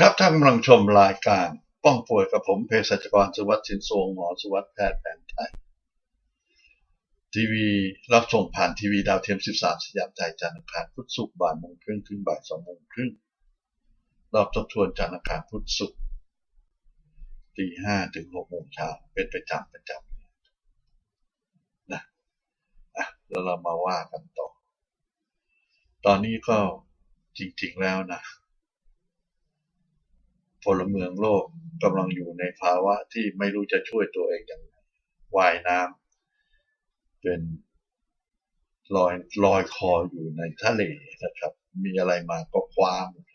ครับท่านกำลังชมรายการป้องป่วยกับผมเภสัชกรสุวัสดิ์สินทรงหมอสุวัสดิ์แพทย์แผนไทย ทีวีรับส่งผ่านทีวีดาวเทียม 13 สยามไทยจันทร์อังคารพุธศุกร์บ่ายโมงครึ่งถึงบ่ายสองโมงครึ่งรอบทบทวนจันทร์อังคารพุธศุกร์ตีห้าถึงหกโมงเช้าเป็นประจำประจำนะอะแล้วเรามาว่ากันต่อ ตอนนี้ก็จริงๆแล้วนะ พลเมืองโลกกำลังอยู่ในภาวะที่ไม่รู้จะช่วยตัวเองอย่างไรว่ายน้ำเป็นลอยลอยคออยู่ในทะเลนะครับ มีอะไรมาก็คว้าหมด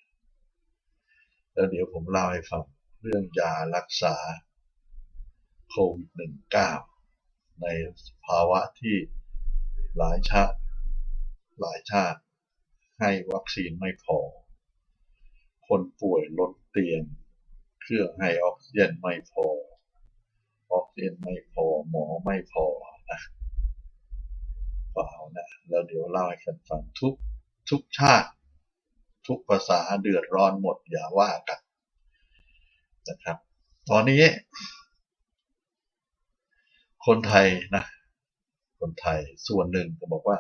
แล้วเดี๋ยวผมเล่าให้ฟังเรื่องยารักษาโควิด -19 ในภาวะที่หลายชาติ หลายชาติให้วัคซีนไม่พอ คนป่วยล้นเตียง เครื่องให้ออกซิเจนไม่พอ ออกซิเจนไม่พอ หมอไม่พอนะเปล่านะแล้วเดี๋ยวเล่าให้กันฟังทุกทุกชาติ ทุกภาษาเดือดร้อนหมดอย่าว่ากันนะครับ ตอนนี้ คนไทยนะ คนไทยส่วนหนึ่งก็บอกว่า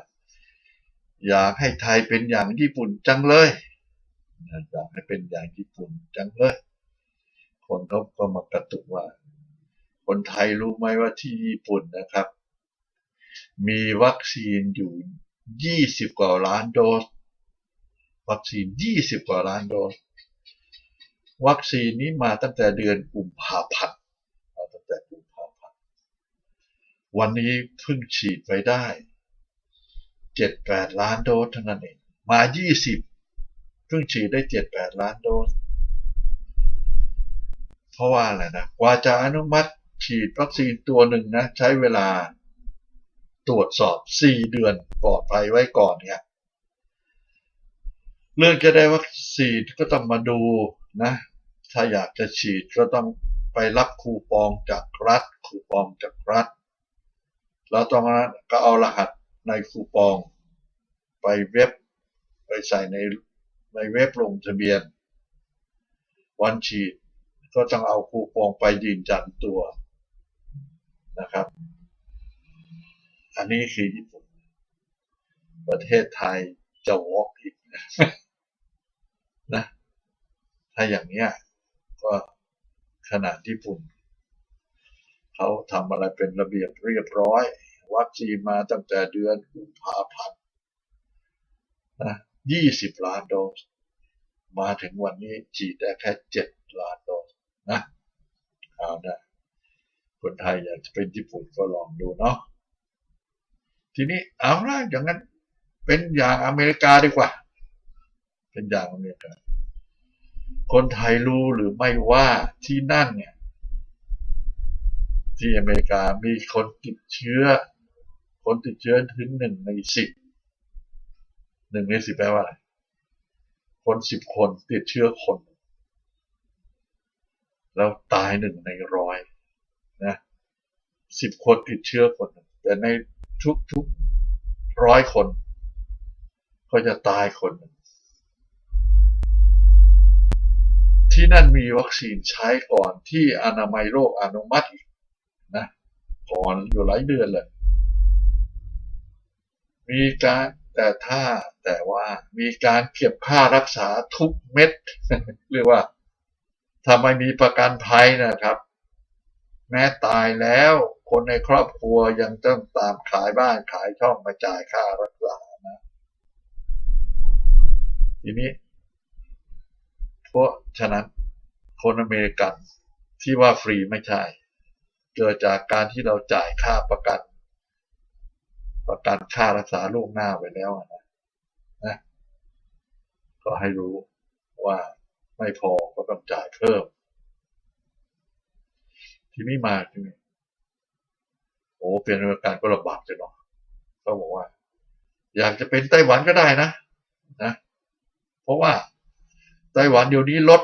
อยากให้ไทยเป็นอย่างญี่ปุ่นจังเลยอยากให้เป็นอย่างญี่ปุ่นจังเลย คนเขาก็มากระตุกว่า คนไทยรู้ไหมว่าที่ญี่ปุ่นนะครับ มีวัคซีนอยู่20กว่าล้านโดส วัคซีน20กว่าล้านโดส วัคซีนนี้มาตั้งแต่เดือนกุมภาพันธ์มาตั้งแต่กุมภาพันธ์วันนี้เพิ่งฉีดไปได้7-8ล้านโดสเท่านั้นเองมา20เพิ่งฉีดได้7-8ล้านโดส เพราะว่าอะไรนะกว่าจะอนุมัติฉีดวัคซีนตัวหนึ่งนะใช้เวลาตรวจสอบ 4 เดือนปลอดภัยไว้ก่อนเนี่ยเรื่องจะได้วัคซีนก็ต้องมาดูนะ ถ้าอยากจะฉีดก็ต้องไปรับคูปองจากรัฐ คูปองจากรัฐ แล้วตรงนั้นก็เอารหัสในคูปอง ไปเว็บ ไปใส่ในในเว็บลงทะเบียน วันฉีด ก็ต้องเอาคูปองไปยืนยันตัวนะครับ อันนี้คือญี่ปุ่น ประเทศไทยจะวอกอีกนะ ถ้าอย่างเนี้ยก็ขนาดญี่ปุ่น เขาทำอะไรเป็นระเบียบเรียบร้อย วัคซีนมาตั้งแต่เดือนกุมภาพันธ์นะ20ล้านโดส มาถึงวันนี้ฉีดได้แค่7ล้าน นะเอานะคนไทยอยากจะเป็นญี่ปุ่นก็ลองดูเนาะทีนี้เอาละอย่างนั้นเป็นอย่างอเมริกาดีกว่า เป็นอย่างอเมริกา คนไทยรู้หรือไม่ว่าที่นั่นเนี่ยที่อเมริกามีคนติดเชื้อ คนติดเชื้อถึงหนึ่งในสิบหนึ่งในสิบแปลว่าอะไรคนสิบคนติดเชื้อคน แล้วตายหนึ่งในร้อยนะสิบคนติดเชื้อคน แต่ในทุกทุกร้อยคน ก็จะตายคน ที่นั่นมีวัคซีนใช้ก่อนที่อนามัยโรคอนุมัติอีกนะก่อนอยู่หลายเดือนเลย มีการแต่ถ้าแต่ว่ามีการเก็บค่ารักษาทุกเม็ดเรียกว่า ถ้าไม่มีประกันภัยนะครับ แม้ตายแล้วคนในครอบครัวยังต้องตามขายบ้านขายช่องมาจ่ายค่ารักษานะทีนี้เพราะฉะนั้นคนอเมริกันที่ว่าฟรีไม่ใช่ เกิดจากการที่เราจ่ายค่าประกัน ประกันค่ารักษาลูกหน้าไปแล้วนะนะ ก็ให้รู้ว่าไม่พอ ก็ต้องจ่ายเพิ่ม ที่นี่มาที่นี่โอ้เป็นอเมริกันก็ลำบากจังเนาะเขาบอกว่า อยากจะเป็นไต้หวันก็ได้นะนะ เพราะว่าไต้หวันเดี๋ยวนี้ลด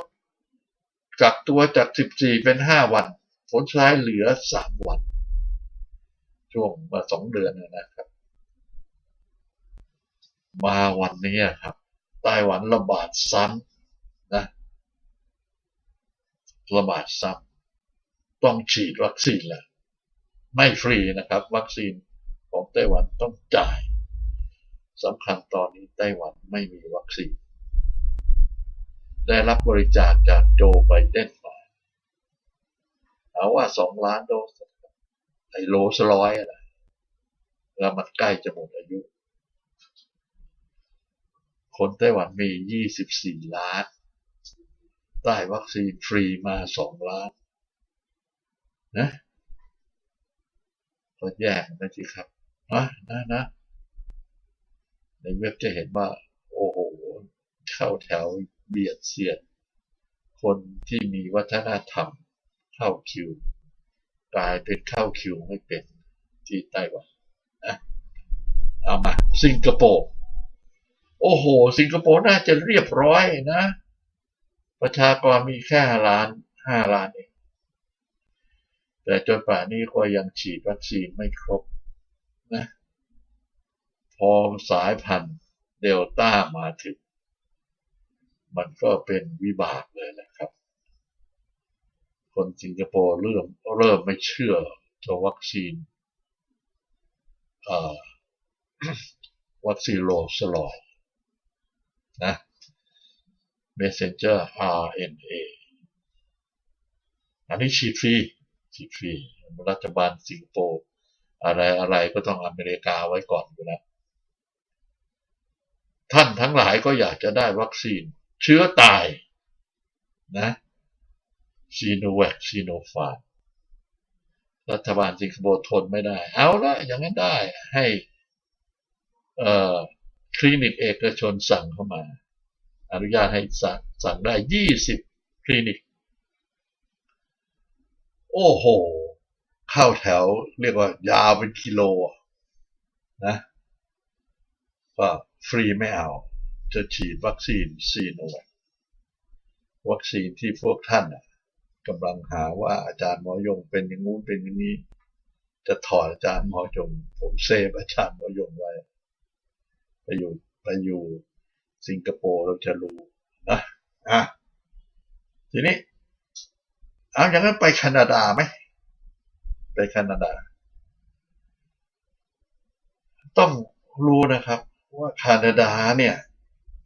กักตัวจากสิบสี่เป็นห้าวันผลสุดท้ายเหลือสามวัน ช่วงมาสองเดือนนะครับ มาวันนี้ครับไต้หวันระบาดซ้ำน ระบาดซ้ำต้องฉีดวัคซีนแหล้วไม่ฟรีนะครับ วัคซีนของไต้หวันต้องจ่ายสำคัญตอนนี้ไต้หวันไม่มีวัคซีน ได้รับบริจาคจากโจไบเดนมาเอาว่าสองล้านโดสไอ้โลสร้อยอะไรแล้วมันใกล้จะหมดอายุ คนไต้หวันมี 24 ล้าน ได้วัคซีนฟรีมา2ล้านนะก็แย่นะสิครับนะนะนะในเว็บจะเห็นว่า โอ้โห เข้าแถวเบียดเสียด คนที่มีวัฒนธรรมเข้าคิว กลายเป็นเข้าคิวไม่เป็นที่ไต้หวันนะเอามา สิงคโปร์ โอ้โห สิงคโปร์น่าจะเรียบร้อยนะ ประชากรมีแค่ล้านห้าล้านเอง แต่จนป่านนี้ก็ยังฉีดวัคซีนไม่ครบนะ พอสายพันธุ์เดลต้ามาถึง มันก็เป็นวิบากเลยนะครับ คนสิงคโปร์เริ่มเริ่มไม่เชื่อตัววัคซีนวัคซีนโรสลอย messenger RNA อันนี้ฉีดฟรีฉีดฟรีรัฐบาลสิงคโปร์อะไรอะไรก็ต้องอเมริกาไว้ก่อนอยู่แล้ว ท่านทั้งหลายก็อยากจะได้วัคซีนเชื้อตายนะซีโนแวคซีโนฟาร์รัฐบาลสิงคโปร์ทนไม่ได้ เอาละอย่างนั้นได้ให้คลินิกเอกชนสั่งเข้ามา อนุญาตให้สั่งสั่งได้ 20 คลินิก โอ้โห เข้าแถวเรียกว่ายาวเป็นกิโลนะก็ฟรีไม่เอา จะฉีดวัคซีนซีโนแวควัคซีนที่พวกท่านกำลังหาว่าอาจารย์หมอยงเป็นอย่างงู้นเป็นอย่างนี้ จะถอดอาจารย์หมอยง ผมเซฟอาจารย์หมอยงไว้ไปอยู่ไปอยู่ สิงคโปร์เราจะรู้นะอะทีนี้เอาอย่างนั้นไปแคนาดาไหมไปแคนาดา ต้องรู้นะครับว่าแคนาดาเนี่ย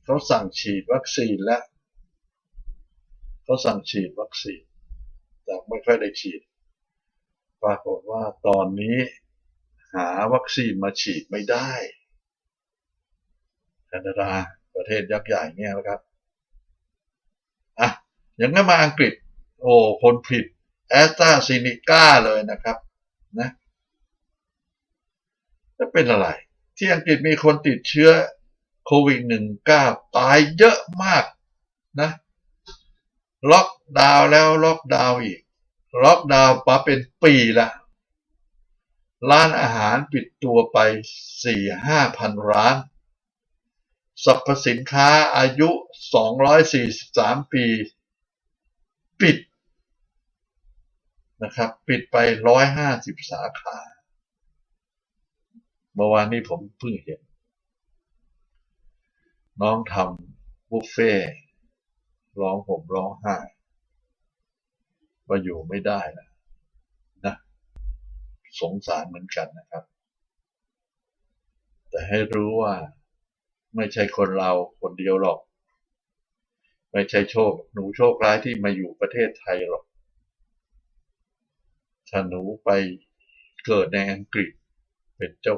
เขาสั่งฉีดวัคซีนแล้วเขาสั่งฉีดวัคซีนแต่ไม่ค่อยได้ฉีดปรากฏว่าตอนนี้หาวัคซีนมาฉีดไม่ได้แคนาดา ประเทศยักษ์ใหญ่เนี่ยนะครับอะอย่างนั้นมาอังกฤษ โอ้คนผิดแอสตราซีนิก้าเลยนะครับนะจะเป็นอะไร ที่อังกฤษมีคนติดเชื้อโควิด -19 ตายเยอะมากนะล็อกดาวน์แล้วล็อกดาวน์อีก ล็อกดาวน์มาเป็นปีละร้านอาหารปิดตัวไปสี่ห้าพันร้าน สรรพสินค้าอายุ 243 ปี ปิดนะครับ ปิดไป 150 สาขา เมื่อวานนี้ผมเพิ่งเห็น น้องทำบุฟเฟ่ร้องผมร้องไห้ว่าอยู่ไม่ได้นะนะ สงสารเหมือนกันนะครับ แต่ให้รู้ว่า ไม่ใช่คนเราคนเดียวหรอก ไม่ใช่โชค หนูโชคร้ายที่มาอยู่ประเทศไทยหรอก ถ้าหนูไปเกิดในอังกฤษ เป็นเจ้า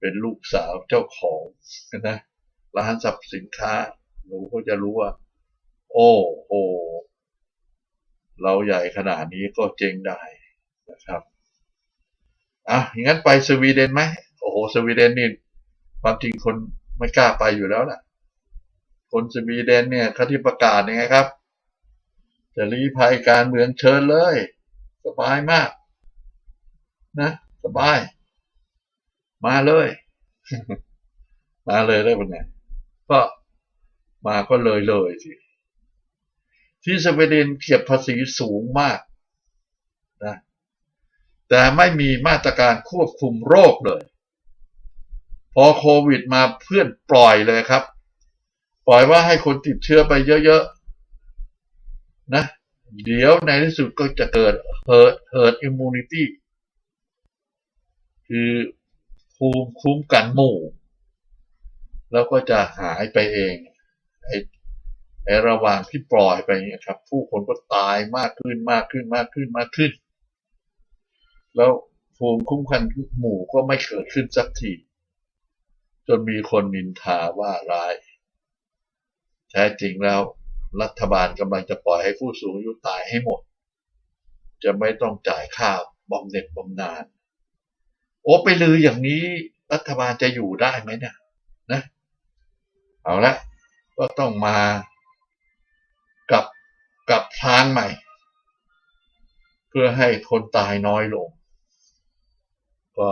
เป็นลูกสาวเจ้าของนะร้านสับสินค้า หนูก็จะรู้ว่า โอ้โหเราใหญ่ขนาดนี้ก็เจ๊งได้นะครับอะอย่างนั้นไปสวีเดนไหมโอ้โห สวีเดนนี่ความจริงคน ไม่กล้าไปอยู่แล้วล่ะ คนสวีเดนเนี่ยเขาที่ประกาศยังไงครับ จะรีภัยการเมืองเชิญเลย สบายมาก นะสบาย มาเลย มาเลยได้เป็นไงก็มาก็เลยเลยสิที่สวีเดนเก็บภาษีสูงมากนะแต่ไม่มีมาตรการควบคุมโรคเลย อโควิดมาเพื่อนปล่อยเลยครับ ปล่อยว่าให้คนติดเชื้อไปเยอะๆนะเดี๋ยวในที่สุดก็จะเกิด herd herd immunity คือภูมิคุ้มกันหมู่ แล้วก็จะหายไปเองไอ้ไอระหว่างที่ปล่อยไปเนี่ยครับ ผู้คนก็ตายมากขึ้นมากขึ้นมากขึ้นมากขึ้น แล้วภูมิคุ้มกันหมู่ก็ไม่เกิดขึ้นสักที จนมีคนนินทาว่าร้าย แท้จริงแล้วรัฐบาลกำลังจะปล่อยให้ผู้สูงอายุตายให้หมด จะไม่ต้องจ่ายค่าบำเหน็จบำนาญโอ้ไปลืออย่างนี้รัฐบาลจะอยู่ได้ไหมเนี่ยนะ เอาละก็ต้องมากับกับทางใหม่ เพื่อให้คนตายน้อยลง ก็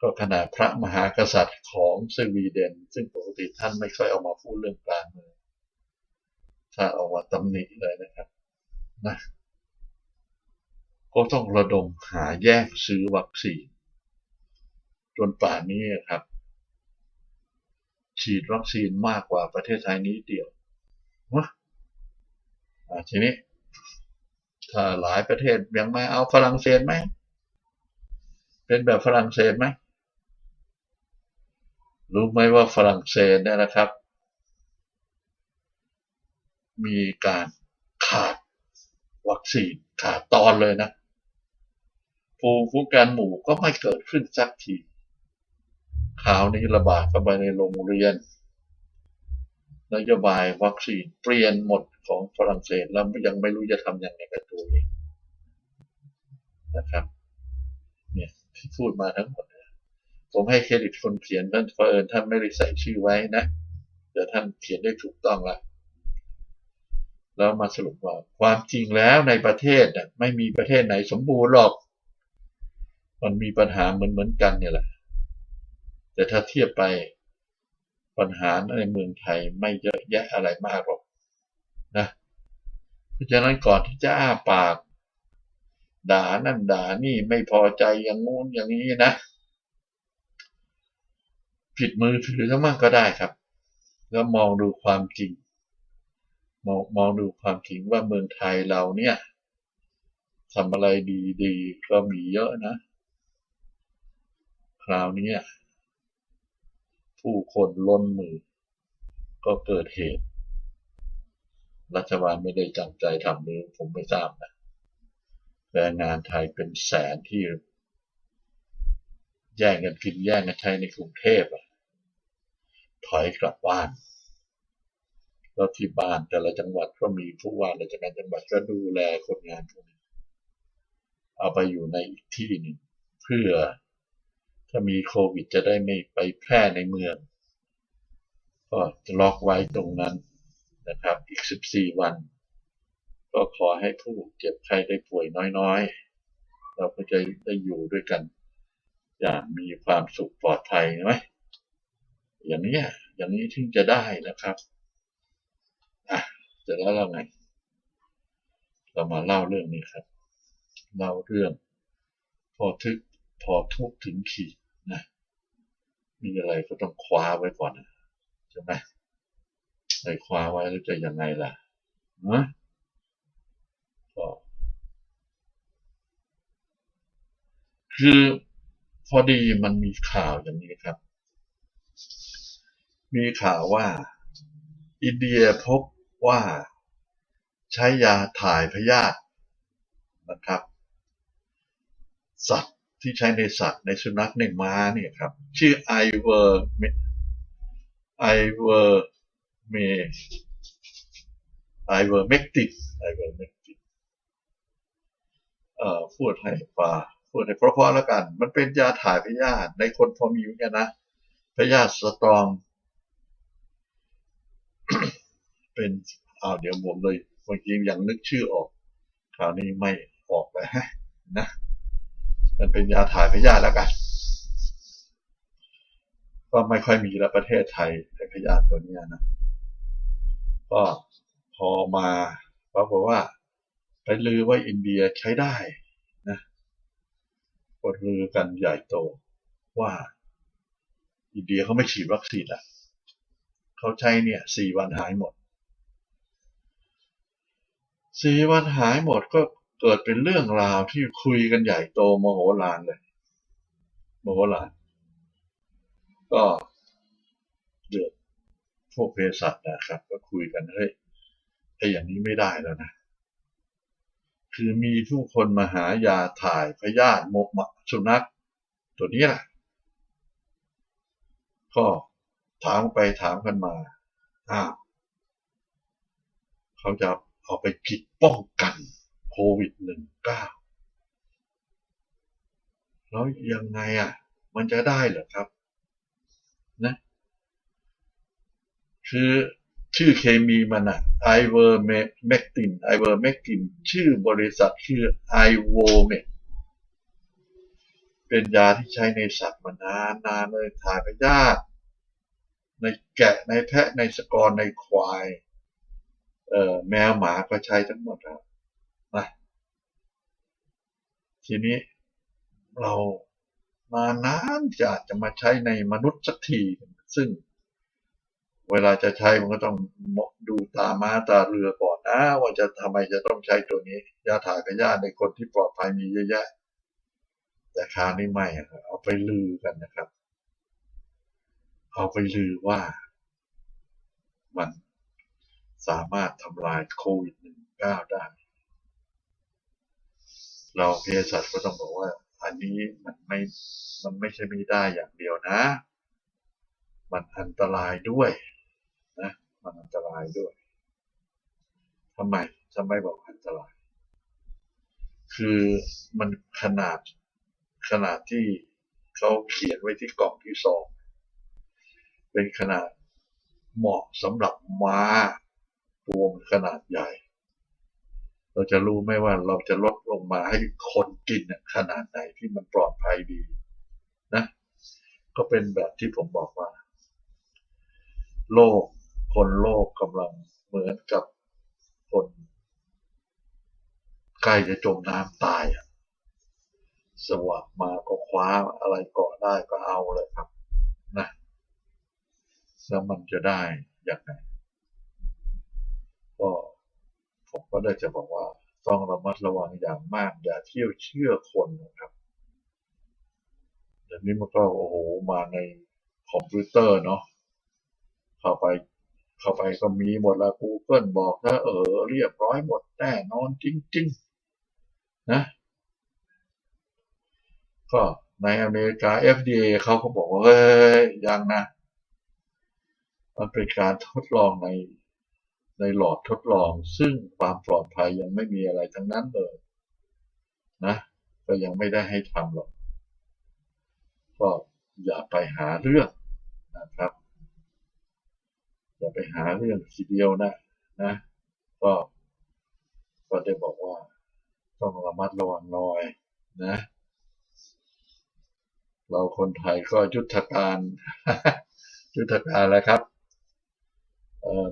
ก็ขนาดพระมหากษัตริย์ของสวีเดน ซึ่งปกติท่านไม่ค่อยเอามาพูดเรื่องการเมืองถ้าเอามาตำหนิเลยนะครับนะก็ต้องระดมหาแย่งซื้อวัคซีนจนป่านนี้ครับ ฉีดวัคซีนมากกว่าประเทศไทยนี้เดียววะอะทีนี้ ถ้าหลายประเทศยังไม่เอาฝรั่งเศสไหมเป็นแบบฝรั่งเศสไหม รู้ไหมว่าฝรั่งเศสเนี่ยนะครับ มีการขาดวัคซีนขาดตอนเลยนะภูมิคุ้มกันหมู่ก็ไม่เกิดขึ้นสักทีข่าวนี้ระบาดเข้าไปในโรงเรียนนโยบายวัคซีนเปลี่ยนหมดของฝรั่งเศสแล้วยังไม่รู้จะทำยังไงกับตัวเองนะครับ เนี่ยที่พูดมาทั้งหมด ผมให้เครดิตคนเขียนท่านเฟิร์นท่านไม่ได้ใส่ชื่อไว้นะแต่ท่านเขียนได้ถูกต้องล้วแล้วมาสรุปว่าความจริงแล้วในประเทศน่ะไม่มีประเทศไหนสมบูรณ์หรอก มันมีปัญหาเหมือนเหมือนกันเนี่ยแหละ แต่ถ้าเทียบไปปัญหาในเมืองไทยไม่เยอะแยะอะไรมากหรอกนะเพราะฉะนั้นก่อนที่จะอ้าปาก ด่านั่นด่านี่ไม่พอใจอย่างงู้นอย่างนี้นะ ผิดมือถือทั้งมั่งก็ได้ครับ แล้วมองดูความจริง มองมองดูความจริงว่าเมืองไทยเราเนี่ยทำอะไรดีๆก็มีเยอะนะ คราวนี้ผู้คนล้นมือ ก็เกิดเหตุ รัฐบาลไม่ได้จังใจทำหรือผมไม่ทราบนะแรงงานไทยเป็นแสนที่แย่งกันกินแย่งกันใช้ในกรุงเทพอะ ถอยกลับบ้านแล้วที่บ้านแต่ละจังหวัดก็มีผู้ว่าราชการจังหวัดก็ดูแลคนงานพวกนี้เอาไปอยู่ในอีกที่หนึ่งเพื่อถ้ามีโควิดจะได้ไม่ไปแพร่ในเมือง ก็จะล็อกไว้ตรงนั้นนะครับอีก 14 วัน ก็ขอให้ผู้เจ็บไข้ได้ป่วยน้อยๆ เราก็จะได้อยู่ด้วยกัน อย่างมีความสุขปลอดภัยไหม อย่างนี้อย่างนี้ถึงจะได้นะครับอะเสร็จแล้วเราไง เรามาเล่าเรื่องนี้ครับ เล่าเรื่อง พอทึกพอทุกถึงขีดนะมีอะไรก็ต้องคว้าไว้ก่อนนะใช่ไหมไอ้คว้าไว้แล้วจะยังไงล่ะนะก็คือพอดีมันมีข่าวอย่างนี้ครับ มีข่าวว่า อินเดียพบว่า ใช้ยาถ่ายพยาธินะครับ สัตว์ที่ใช้ในสัตว์ในสุนัขในม้าเนี่ยครับ ชื่อไอเวอร์ไอเวอร์เมไอเวอร์เมกติกไอเวอร์เมกติกเอ่อพูดให้ฟ้าพูดให้เพราะๆแล้วกัน มันเป็นยาถ่ายพยาธิในคนพอมีอยู่เนี่ยนะพยาธิสตรอง เป็นอ้าวเดี๋ยวผมเลยเมื่อกี้ยังนึกชื่อออก คราวนี้ไม่ออกแล้วนะมันเป็นยาถ่ายพยาธิแล้วกันก็ไม่ค่อยมีแล้วประเทศไทยในพยาธิตัวนี้นะก็พอมาปรากฏว่า ไปลือว่าอินเดียใช้ได้นะกดลือกันใหญ่โตว่า อินเดียเขาไม่ฉีดวัคซีนอะ เขาใช้เนี่ยสี่วันหายหมดสี่วันหายหมดก็เกิดเป็นเรื่องราวที่คุยกันใหญ่โตมโหฬารเลยมโหฬารก็เดือดพวกเภสัชนะครับ ก็คุยกันเฮ้ยไอ้อย่างนี้ไม่ได้แล้วนะคือมีผู้คนมาหายาถ่ายพยาธิมกมสุนัขตัวนี้แหละก็ ถามไปถามกันมา อ้าวเขาจะเอาไปกิดป้องกันโควิดหนึ่งเก้าแล้วยังไงอะ มันจะได้เหรอครับนะคือชื่อเคมีมันอะไอเวอร์เมกตินไอเวอร์เมกตินชื่อบริษัทคือไอโวเมกเป็นยาที่ใช้ในสัตว์มานานนานเลยถ่ายพยาธิ ในแกะในแพะในสกรในควาย เอ่อแมวหมาก็ใช้ทั้งหมดแล้วนะทีนี้เรามานานจะจะมาใช้ในมนุษย์สักที ซึ่ง เวลาจะใช้มันก็ต้องดูตามาตาเรือก่อนนะ ว่าจะทำไมจะต้องใช้ตัวนี้ยาถ่ายพยาในคนที่ปลอดภัยมีเยอะแยะแต่คราวนี้ไม่ครับเอาไปลือกันนะครับ เอาไปลือว่า มันสามารถทำลายโควิด -19 ได้ เราเภสัชก็ต้องบอกว่า อันนี้มันไม่ มันไม่ใช่ไม่ได้อย่างเดียวนะ มันอันตรายด้วยนะ มันอันตรายด้วยทำไมทำไมบอกอันตราย คือมันขนาดขนาดที่เขาเขียนไว้ที่กล่องที่สอง เป็นขนาดเหมาะสำหรับม้าตัวมันขนาดใหญ่ เราจะรู้ไหมว่าเราจะลดลงมาให้คนกินขนาดไหนที่มันปลอดภัยดีนะ ก็เป็นแบบที่ผมบอกว่า โลกคนโลกกำลังเหมือนกับคนใกล้จะจมน้ำตายอะสว่างมาก็คว้าอะไรเกาะได้ก็เอาเลยครับ แล้วมันจะได้อย่างไรก็ผมก็ได้จะบอกว่า ต้องระมัดระวังอย่างมาก อย่าเที่ยวเชื่อคนนะครับเดี๋ยวนี้มันก็โอ้โหมาในคอมพิวเตอร์เนาะเข้าไปเข้าไปก็มีหมดแล้ว Google บอกถ้าเออเรียบร้อยหมดแน่นอนจริง ๆ นะก็ในอเมริกา FDA เขาก็บอกว่าเฮ้ยยังนะ มันเป็นการทดลองในในหลอดทดลอง ซึ่งความปลอดภัยยังไม่มีอะไรทั้งนั้นเลย นะ ก็ยังไม่ได้ให้ทำหรอก ก็อย่าไปหาเรื่องนะครับ อย่าไปหาเรื่องทีเดียวนะ นะ ก็ก็ได้บอกว่า ต้องระมัดระวังหน่อยนะ เราคนไทยก็ยุทธการยุทธการแล้วครับ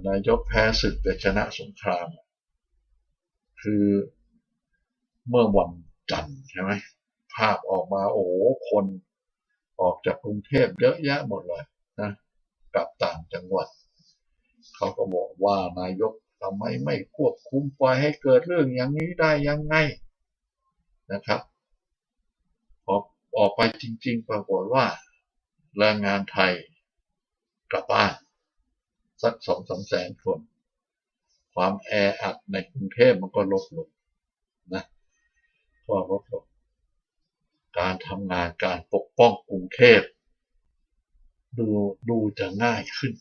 นายกแพ้ศึกแต่ชนะสงคราม คือเมื่อวันจันทร์ใช่ไหมภาพออกมาโอ้โหคนออกจากกรุงเทพเยอะแยะหมดเลยนะกลับต่างจังหวัด เขาก็บอกว่านายกทำไมไม่ควบคุมปล่อยให้เกิดเรื่องอย่างนี้ได้ยังไงนะครับพอออกไปจริง ๆ ปรากฏว่าแรงงานไทยกลับบ้าน สักสองสามแสนคน ความแออัดในกรุงเทพมันก็ลดลงนะก็ลดลงการทำงานการปกป้องกรุงเทพดูดูจะง่ายขึ้น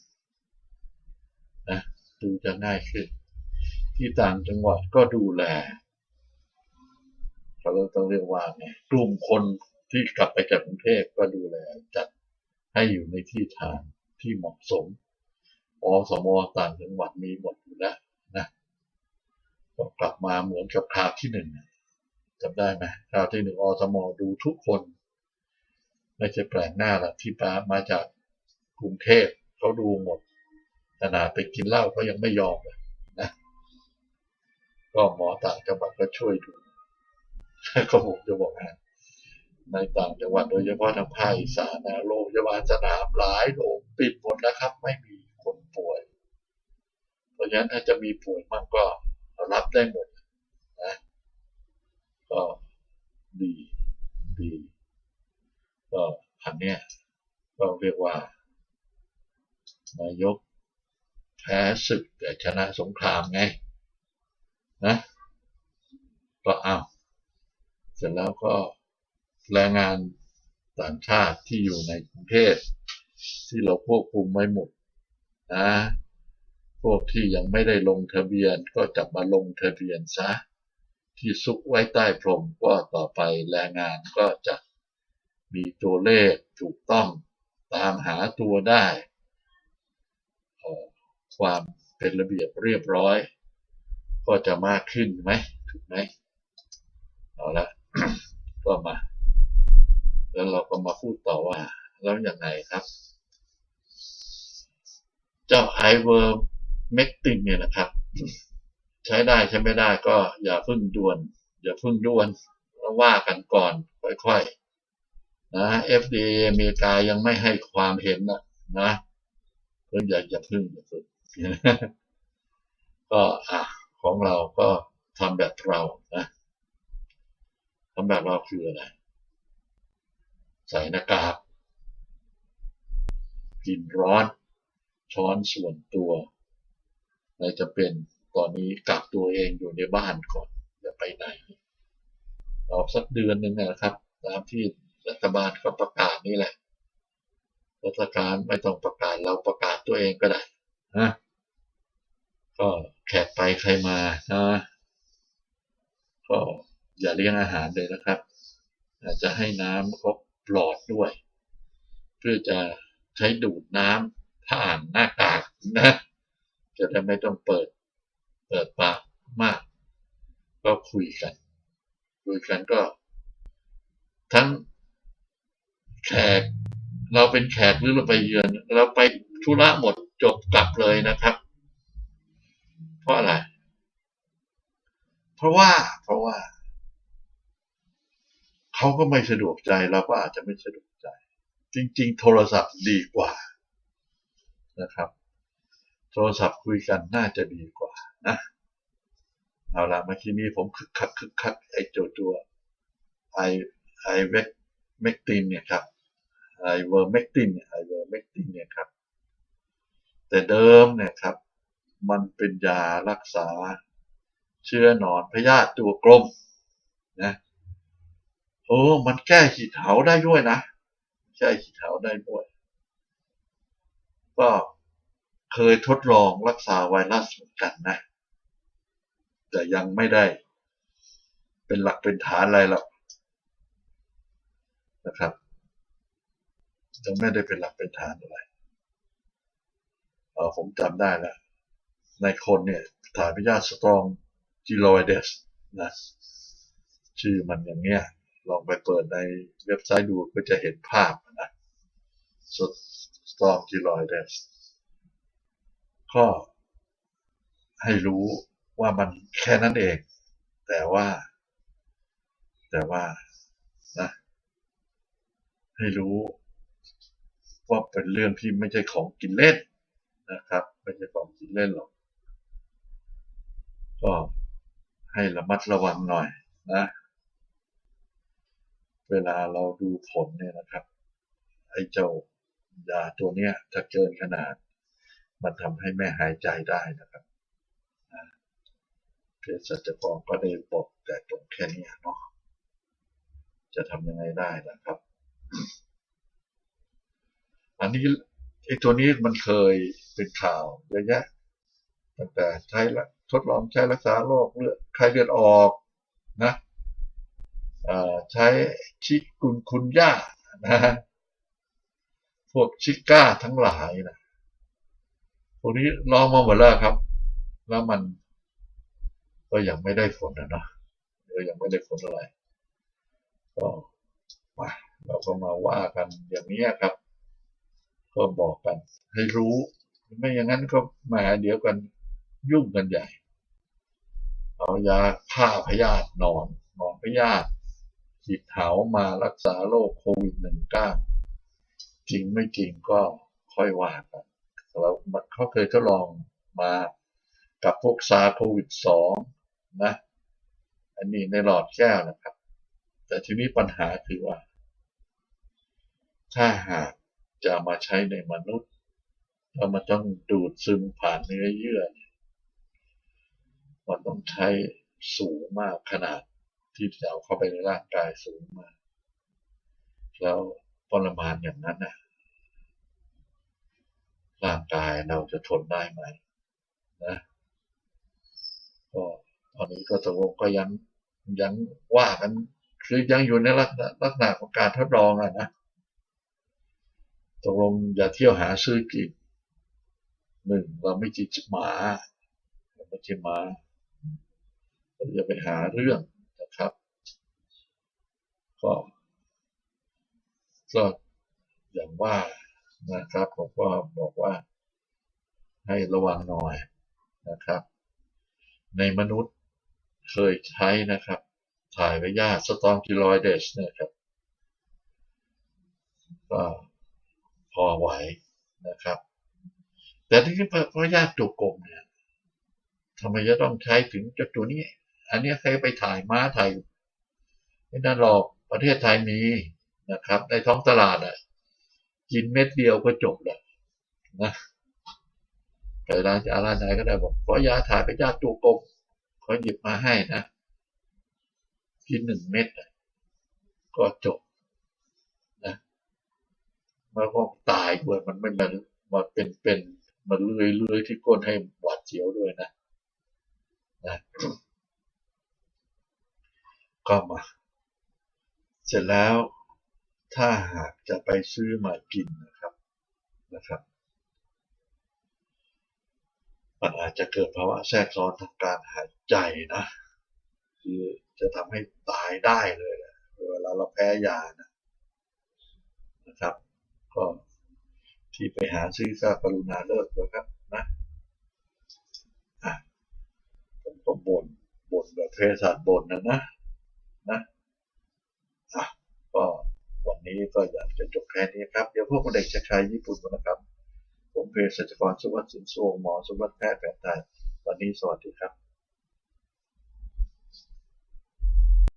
นะดูจะง่ายขึ้น ที่ต่างจังหวัดก็ดูแลเขาต้องเรียกว่าไงกลุ่มคนที่กลับไปจากกรุงเทพก็ดูแลจัดให้อยู่ในที่ทางที่เหมาะสม อสมต่างจังหวัดมีหมดอยู่แล้วนะก็กลับมาเหมือนกับคราวที่หนึ่งจำได้ไหมคราวที่หนึ่งอสมดูทุกคน ไม่ใช่แปลกหน้าละที่มามาจากกรุงเทพเขาดูหมดขนาดไปกินเหล้าเขายังไม่ยอมเลยนะก็หมอต่างจังหวัดก็ช่วยดูก็ผมจะบอกนะในต่างจังหวัดโดยเฉพาะทางภาคอีสานนะโรงพยาบาลสนามหลายโรงปิดหมดแล้วครับ ไม่มี คนป่วย เพราะฉะนั้นถ้าจะมีป่วยมันก็รับได้หมดนะก็ดีดีก็อันเนี้ยก็เรียกว่านายกแพ้ศึกแต่ชนะสงครามไงนะก็เอาเสร็จแล้วก็แรงงานต่างชาติที่อยู่ในกรุงเทพที่เราควบคุมไว้หมด นะพวกที่ยังไม่ได้ลงทะเบียนก็จะมาลงทะเบียนซะ ที่ซุกไว้ใต้พรมก็ต่อไปแรงงานก็จะมีตัวเลขถูกต้องตามหาตัวได้ ความเป็นระเบียบเรียบร้อย ก็จะมากขึ้นไหมถูกไหมเอาละก็มา แล้วเราก็มาพูดต่อว่า แล้วยังไงครับ เจ้าไอเวอร์เมกติงเนี่ยนะครับ ใช้ได้ใช้ไม่ได้ก็อย่าพึ่งด่วน อย่าพึ่งด่วนว่ากันก่อนค่อยๆนะ FDA อเมริกายังไม่ให้ความเห็นนะนะเพิ่งอย่าอย่าพึ่งอย่าพึ่งก็อะของเราก็ทำแบบเรานะทำแบบเราคืออะไร ใส่หน้ากากกินร้อน ช้อนส่วนตัวอะไรจะเป็นตอนนี้กักตัวเองอยู่ในบ้านก่อนอย่าไปไหนรอสักเดือนหนึ่งนะครับตามที่รัฐบาลก็ประกาศนี่แหละรัฐบาลไม่ต้องประกาศเราประกาศตัวเองก็ได้นะก็แขกไปใครมานะก็อย่าเลี้ยงอาหารเลยนะครับ อาจจะให้น้ำครบหลอดด้วย เพื่อจะใช้ดูดน้ำ ผ่านหน้ากากนะ จะได้ไม่ต้องเปิด เปิดปากมาก ก็คุยกัน คุยกันก็ ทั้งแขก เราเป็นแขกหรือเราไปเยือน เราไปธุระหมดจบกลับเลยนะครับ เพราะอะไร เพราะว่า เพราะว่าเขาก็ไม่สะดวกใจเราก็อาจจะไม่สะดวกใจ จริง ๆ โทรศัพท์ดีกว่า นะครับ โทรศัพท์คุยกันน่าจะดีกว่านะเอาละเมื่อกี้นี้ผมคึกคักคึกคักไอ้โจตัวไอไอเวกเมกตินเนี่ยครับไอเวอร์เมกตินไอเวอร์เมกตินเนี่ยครับ แต่เดิมเนี่ยครับ มันเป็นยารักษาเชื้อหนอนพยาธิตัวกลมนะโอ้มันแก้ขีดเถาได้ด้วยนะแก้ขีดเถาได้ด้วย ก็เคยทดลองรักษาไวรัสเหมือนกันนะ แต่ยังไม่ได้ เป็นหลักเป็นฐานอะไรหรอกนะครับยังไม่ได้เป็นหลักเป็นฐานอะไรเออผมจำได้แล้ว ในคนเนี่ยถ่ายพิยาสตรองจิโรเดสนะชื่อมันอย่างเงี้ย ลองไปเปิดในเว็บไซต์ดูก็จะเห็นภาพนะส ตรองจิโรเดสก็ให้รู้ว่ามันแค่นั้นเอง แต่ว่า แต่ว่านะให้รู้ว่าเป็นเรื่องที่ไม่ใช่ของกินเล่นนะครับ ไม่ใช่ของกินเล่นหรอก ก็ให้ระมัดระวังหน่อยนะ เวลาเราดูผลเนี่ยนะครับ ไอ้เจ้า ตัวเนี้ยถ้าเกินขนาด มันทำให้แม่หายใจได้นะครับเภสัชกรก็ได้บอกแต่ตรงแค่นี้เนาะจะทำยังไงได้นะครับ อันนี้ไอ้ตัวนี้มันเคยเป็นข่าวเยอะแยะตั้งแต่ใช้ละทดลองใช้รักษาโรคเลือดไข้เลือดออกนะใช้ชิกุนคุนย่านะ พวกชิก้าทั้งหลายนะพวกนี้ลองมาหมดแล้วครับ แล้วมันก็ยังไม่ได้ผลนะเนาะยังไม่ได้ผลอะไรก็มาเราก็มาว่ากันอย่างนี้ครับ ก็บอกกัน ให้รู้ ไม่อย่างนั้นก็มาเดี๋ยวกันยุ่งกันใหญ่ เอายาฆ่าพยาธินอนนอนพยาธิขีดเถามารักษาโรคโควิด -19 จริงไม่จริงก็ค่อยว่ากันเราเขาเคยทดลองมากับพวกซาโควิด2นะ อันนี้ในหลอดแก้วนะครับ แต่ทีนี้ปัญหาคือว่า ถ้าหากจะมาใช้ในมนุษย์แล้วมันต้องดูดซึมผ่านเนื้อเยื่อ มันต้องใช้สูงมากขนาดที่จะเอาเข้าไปในร่างกายสูงมาก แล้ว ปรมาณอย่างนั้นน่ะร่างกายเราจะทนได้ไหมนะก็ตอนนี้ก็ตกลงก็ยังยังว่ากันคือยังอยู่ในลักษณะลักษณะของการทดลองอะนะตกลงอย่าเที่ยวหาซื้อกินหนึ่งเราไม่จิตหมาเราไม่ใช่หมาเราจะไปหาเรื่องนะครับ ก็ ก็อย่างว่านะครับ ผมก็บอกว่า ให้ระวังหน่อยนะครับ ในมนุษย์เคยใช้นะครับ ถ่ายพยาสตองกิโลไดสเนี่ยครับ ก็พอไหวนะครับ แต่ที่พยาธิตัวกลมเนี่ยทำไมจะต้องใช้ถึงจุดตัวนี้ อันนี้ใครไปถ่ายม้าถ่ายไม่น่าหรอกประเทศไทยมี นะครับ ในท้องตลาดอะกินเม็ดเดียวก็จบแล้วนะแต่ร้านจะร้านไหนก็ได้บอกขอยาถ่ายไปยาตัวกลมเขาหยิบมาให้นะกินหนึ่งเม็ดก็จบนะแล้วก็ตายด้วยมันไม่มันมันเป็นเป็นมันเลื้อยเลื้อยที่ก้นให้หวาดเสียวด้วยนะนะก็มา เสร็จแล้ว ถ้าหากจะไปซื้อมากินนะครับนะครับ มันอาจจะเกิดภาวะแทรกซ้อนทางการหายใจนะคือจะทำให้ตายได้เลยแหละเวลาเราแพ้ยานะนะครับ ก็ที่ไปหาซื้อก็กรุณาเลิกเลยครับนะอะผมก็บ่นบ่นแบบเพศสัตว์บ่นนะนะนะอะก็ วันนี้ก็อยากจะจบแค่นี้ครับ เดี๋ยวพวกเด็กชายญี่ปุ่นนะครับ ผมเพศสัจกรสุวัสดิ์สินโซหมอสุวัสดิ์แพทย์แผนไทยวันนี้สวัสดีครับ